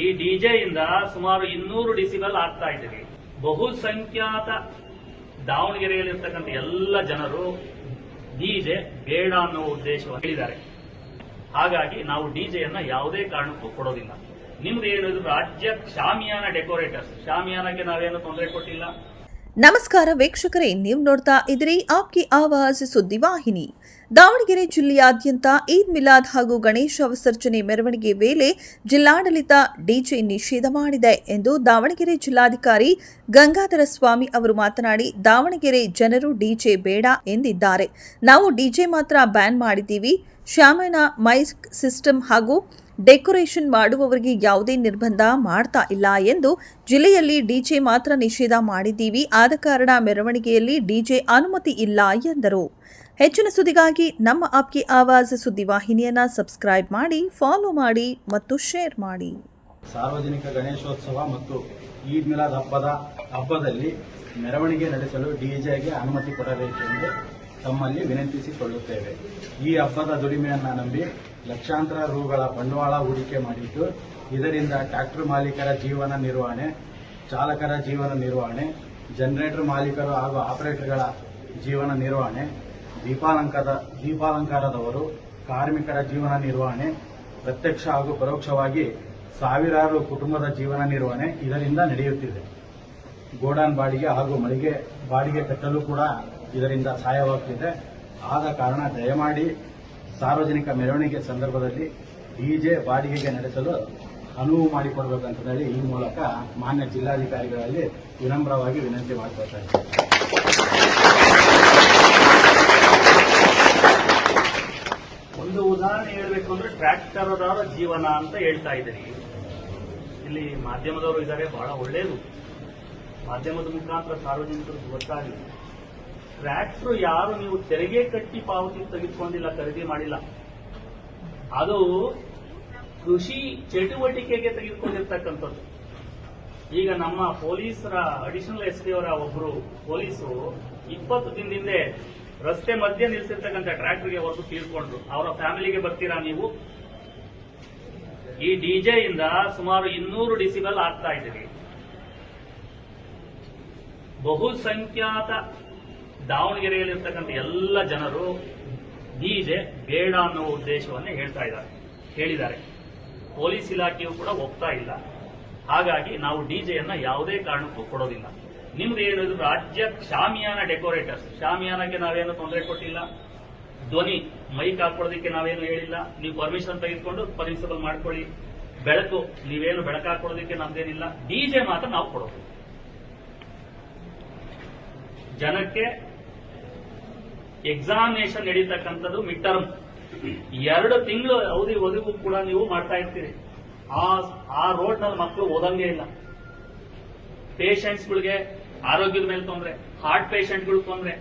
ಈ ಡಿಜೆ ಇಂದ ಸುಮಾರು ಇನ್ನೂರು ಡಿಸಿಬಲ್ ಆಗ್ತಾ ಇದ್ದೀವಿ. ಬಹುಸಂಖ್ಯಾತ ದಾವಣಗೆರೆಯಲ್ಲಿರ್ತಕ್ಕಂಥ ಎಲ್ಲ ಜನರು ಡಿಜೆ ಬೇಡ ಅನ್ನೋ ಉದ್ದೇಶವನ್ನು ಹೇಳಿದ್ದಾರೆ. ಹಾಗಾಗಿ ನಾವು ಡಿಜೆಯನ್ನ ಯಾವುದೇ ಕಾರಣಕ್ಕೂ ಕೊಡೋದಿಲ್ಲ. ನಿಮ್ದು ಏನಿದ್ರು ರಾಜ್ಯ ಶಾಮಿಯಾನ ಡೆಕೋರೇಟರ್ಸ್ ಶಾಮಿಯಾನಕ್ಕೆ ನಾವೇನು ತೊಂದರೆ ಕೊಟ್ಟಿಲ್ಲ. ನಮಸ್ಕಾರ ವೀಕ್ಷಕರೇ, ನೀವು ನೋಡ್ತಾ ಇದ್ರಿ ಆಪ್ಕಿ ಆವಾಜ್ ಸುದ್ದಿವಾಹಿನಿ ದಾವಣಗೆರೆ ಜಿಲ್ಲೆಯಾದ್ಯಂತ ಈದ್ ಮಿಲಾದ್ ಹಾಗೂ ಗಣೇಶ ವಿಸರ್ಜನೆ ಮೆರವಣಿಗೆ ವೇಳೆ ಜಿಲ್ಲಾಡಳಿತ ಡಿಜೆ ನಿಷೇಧ ಮಾಡಿದೆ ಎಂದು ದಾವಣಗೆರೆ ಜಿಲ್ಲಾಧಿಕಾರಿ ಗಂಗಾಧರ ಸ್ವಾಮಿ ಅವರು ಮಾತನಾಡಿ, ದಾವಣಗೆರೆ ಜನರು ಡಿಜೆ ಬೇಡ ಎಂದಿದ್ದಾರೆ. ನಾವು ಡಿಜೆ ಮಾತ್ರ ಬ್ಯಾನ್ ಮಾಡಿದ್ದೀವಿ. ಶ್ಯಾಮನ ಮೈಕ್ ಸಿಸ್ಟಮ್ ಹಾಗೂ ಡೆಕೋರೇಷನ್ ಮಾಡುವವರಿಗೆ ಯಾವುದೇ ನಿರ್ಬಂಧ ಮಾಡ್ತಾ ಇಲ್ಲ ಎಂದು ಜಿಲ್ಲೆಯಲ್ಲಿ ಡಿಜೆ ಮಾತ್ರ ನಿಷೇಧ ಮಾಡಿದ್ದೀವಿ. ಆದ ಕಾರಣ ಮೆರವಣಿಗೆಯಲ್ಲಿ ಡಿಜೆ ಅನುಮತಿ ಇಲ್ಲ ಎಂದರು. ಹೆಚ್ಚಿನ ಸುದ್ದಿಗಾಗಿ ನಮ್ಮ ಆಪ್ಕಿ ಆವಾಜ್ ಸುದ್ದಿವಾಹಿನಿಯನ್ನು ಸಬ್ಸ್ಕ್ರೈಬ್ ಮಾಡಿ, ಫಾಲೋ ಮಾಡಿ ಮತ್ತು ಶೇರ್ ಮಾಡಿ. ಸಾರ್ವಜನಿಕ ಗಣೇಶೋತ್ಸವ ಮತ್ತು ಈದ್ ಮಿಲಾದ್ ಹಬ್ಬದ ಹಬ್ಬದಲ್ಲಿ ಮೆರವಣಿಗೆ ನಡೆಸಲು ಡಿಜೆಗೆ ಅನುಮತಿ ಕೊಡಬೇಕೆಂದು ತಮ್ಮಲ್ಲಿ ವಿನಂತಿಸಿಕೊಳ್ಳುತ್ತೇವೆ. ಈ ಹಬ್ಬದ ದುಡಿಮೆಯನ್ನು ನಂಬಿ ಲಕ್ಷಾಂತರ ರೂಗಳ ಬಂಡವಾಳ ಹೂಡಿಕೆ ಮಾಡಿದ್ದು, ಇದರಿಂದ ಟ್ರಾಕ್ಟರ್ ಮಾಲೀಕರ ಜೀವನ ನಿರ್ವಹಣೆ, ಚಾಲಕರ ಜೀವನ ನಿರ್ವಹಣೆ, ಜನರೇಟರ್ ಮಾಲೀಕರು ಹಾಗೂ ಆಪರೇಟರ್ಗಳ ಜೀವನ ನಿರ್ವಹಣೆ ದೀಪಾಲಂಕಾರದ ದೀಪಾಲಂಕಾರದವರು, ಕಾರ್ಮಿಕರ ಜೀವನ ನಿರ್ವಹಣೆ, ಪ್ರತ್ಯಕ್ಷ ಹಾಗೂ ಪರೋಕ್ಷವಾಗಿ ಸಾವಿರಾರು ಕುಟುಂಬದ ಜೀವನ ನಿರ್ವಹಣೆ ಇದರಿಂದ ನಡೆಯುತ್ತಿದೆ. ಗೋಡಾನ್ ಬಾಡಿಗೆ ಹಾಗೂ ಮಳಿಗೆ, ಬಾಡಿಗೆ ಕಟ್ಟಲು ಕೂಡ ಇದರಿಂದ ಸಹಾಯವಾಗುತ್ತಿದೆ ಆದ ಕಾರಣ ದಯಮಾಡಿ ಸಾರ್ವಜನಿಕ ಮೆರವಣಿಗೆ ಸಂದರ್ಭದಲ್ಲಿ ಡಿಜೆ ಬಾಡಿಗೆಗೆ ನಡೆಸಲು ಅನುವು ಮಾಡಿಕೊಡ್ಬೇಕಂತ ಹೇಳಿ ಈ ಮೂಲಕ ಮಾನ್ಯ ಜಿಲ್ಲಾಧಿಕಾರಿಗಳಲ್ಲಿ ವಿನಮ್ರವಾಗಿ ವಿನಂತಿ ಮಾಡ್ಕೊಳ್ತಾ ಇದ್ದೇನೆ ಒಂದು ಉದಾಹರಣೆ ಹೇಳಬೇಕು ಅಂದ್ರೆ ಟ್ರ್ಯಾಕ್ಟರ್ದಾರ ಜೀವನ ಅಂತ ಹೇಳ್ತಾ ಇದ್ದೀನಿ. ಇಲ್ಲಿ ಮಾಧ್ಯಮದವರು ಇದ್ದಾರೆ, ಬಹಳ ಒಳ್ಳೆಯದು ಮಾಧ್ಯಮದ ಮುಖಾಂತರ ಸಾರ್ವಜನಿಕರು ಗೊತ್ತಾಗಲಿ. ಟ್ರ್ಯಾಕ್ಟರ್ ಯಾರು ನೀವು ತೆರಿಗೆ ಕಟ್ಟಿ ಪಾವತಿ ತೆಗೆದುಕೊಂಡಿಲ್ಲ, ಖರೀದಿ ಮಾಡಿಲ್ಲ. ಅದು ಕೃಷಿ ಚಟುವಟಿಕೆಗೆ ತೆಗೆದುಕೊಂಡಿರ್ತಕ್ಕಂಥದ್ದು. ಈಗ ನಮ್ಮ ಪೊಲೀಸರ ಅಡಿಷನಲ್ ಎಸ್ ಪಿ ಅವರ ಒಬ್ರು ಪೊಲೀಸರು ಇಪ್ಪತ್ತು ದಿನದಿಂದ ರಸ್ತೆ ಮಧ್ಯೆ ನಿಲ್ಲಿಸಿರ್ತಕ್ಕಂಥ ಟ್ರ್ಯಾಕ್ಟರ್ಗೆ ಹೊರತು ತೀರ್ಕೊಂಡ್ರು. ಅವರ ಫ್ಯಾಮಿಲಿಗೆ ಬರ್ತೀರಾ ನೀವು? ಈ ಡಿಜೆ ಇಂದ ಸುಮಾರು ಇನ್ನೂರು ಡಿಸಿಬಲ್ ಆಗ್ತಾ ಇದ್ದೀವಿ ಬಹುಸಂಖ್ಯಾತ ದಾವಣಗೆರೆಯಲ್ಲಿರ್ತಕ್ಕಂಥ ಎಲ್ಲ ಜನರು ಡಿಜೆ ಬೇಡ ಅನ್ನೋ ಉದ್ದೇಶವನ್ನೇ ಹೇಳ್ತಾ ಇದ್ದಾರೆ, ಹೇಳಿದ್ದಾರೆ. ಪೊಲೀಸ್ ಇಲಾಖೆಯು ಕೂಡ ಒಪ್ತಾ ಇಲ್ಲ. ಹಾಗಾಗಿ ನಾವು ಡಿಜೆಯನ್ನ ಯಾವುದೇ ಕಾರಣಕ್ಕೂ ಕೊಡೋದಿಲ್ಲ. ನಿಮ್ದು ಏನಿದ್ರು ರಾಜ್ಯ ಶಾಮಿಯಾನ ಡೆಕೋರೇಟರ್ಸ್. ಶಾಮಿಯಾನಕ್ಕೆ ನಾವೇನು ತೊಂದರೆ ಕೊಟ್ಟಿಲ್ಲ. ಧ್ವನಿ ಮೈಕ್ ಹಾಕೊಳ್ಳೋದಕ್ಕೆ ನಾವೇನು ಹೇಳಿಲ್ಲ. ನೀವು ಪರ್ಮಿಷನ್ ತೆಗೆದುಕೊಂಡು ಪರ್ಮಿಸಬಲ್ ಮಾಡ್ಕೊಳ್ಳಿ. ಬೆಳಕು, ನೀವೇನು ಬೆಳಕು ಹಾಕೊಳ್ಳೋದಕ್ಕೆ ನಮ್ದೇನಿಲ್ಲ. ಡಿಜೆ ಮಾತ್ರ ನಾವು ಕೊಡೋದು. ಜನಕ್ಕೆ ಎಕ್ಸಾಮಿನೇಷನ್ ನಡೀತಕ್ಕಂಥದ್ದು ಮಿಡ್ ಟರ್ಮ್ ಎರಡು ತಿಂಗಳು ಅವಧಿ ಒದಗೂ ಕೂಡ ನೀವು ಮಾಡ್ತಾ ಇರ್ತೀರಿ. ಆ ಆ ರೋಡ್ನಲ್ಲಿ ಮಕ್ಕಳು ಓದಂಗೇ ಇಲ್ಲ. ಪೇಷಂಟ್ಸ್ಗಳಿಗೆ ಆರೋಗ್ಯದ ಮೇಲೆ ತೊಂದರೆ ಹಾರ್ಟ್ ಪೇಷಂಟ್ಗಳು ತೊಂದರೆ.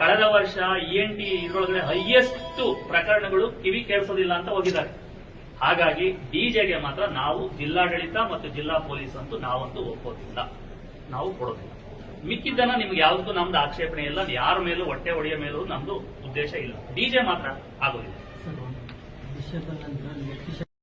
ಕಳೆದ ವರ್ಷ ಇ ಎನ್ ಟಿ ಇದರೊಳಗಡೆ ಹೈಯೆಸ್ಟ್ ಪ್ರಕರಣಗಳು ಕಿವಿ ಕೇಳಿಸೋದಿಲ್ಲ ಅಂತ ಹೋಗಿದ್ದಾರೆ. ಹಾಗಾಗಿ ಡಿಜೆಗೆ ಮಾತ್ರ ನಾವು ಜಿಲ್ಲಾಡಳಿತ ಮತ್ತು ಜಿಲ್ಲಾ ಪೊಲೀಸ್ ಅಂತೂ ನಾವಂತೂ ಒಪ್ಪೋದಿಲ್ಲ ನಾವು ಕೊಡೋದಿಲ್ಲ. ಮಿಕ್ಕಿದ್ದನ್ನ ನಿಮ್ಗೆ ಯಾವ್ದಕ್ಕೂ ನಮ್ದು ಆಕ್ಷೇಪಣೆ ಇಲ್ಲ ಯಾರ ಮೇಲೂ ಹೊಟ್ಟೆ ಹೊಡೆಯ ಮೇಲೂ ನಮ್ದು ಉದ್ದೇಶ ಇಲ್ಲ. ಡಿಜೆ ಮಾತ್ರ ಆಗೋದಿಲ್ಲ.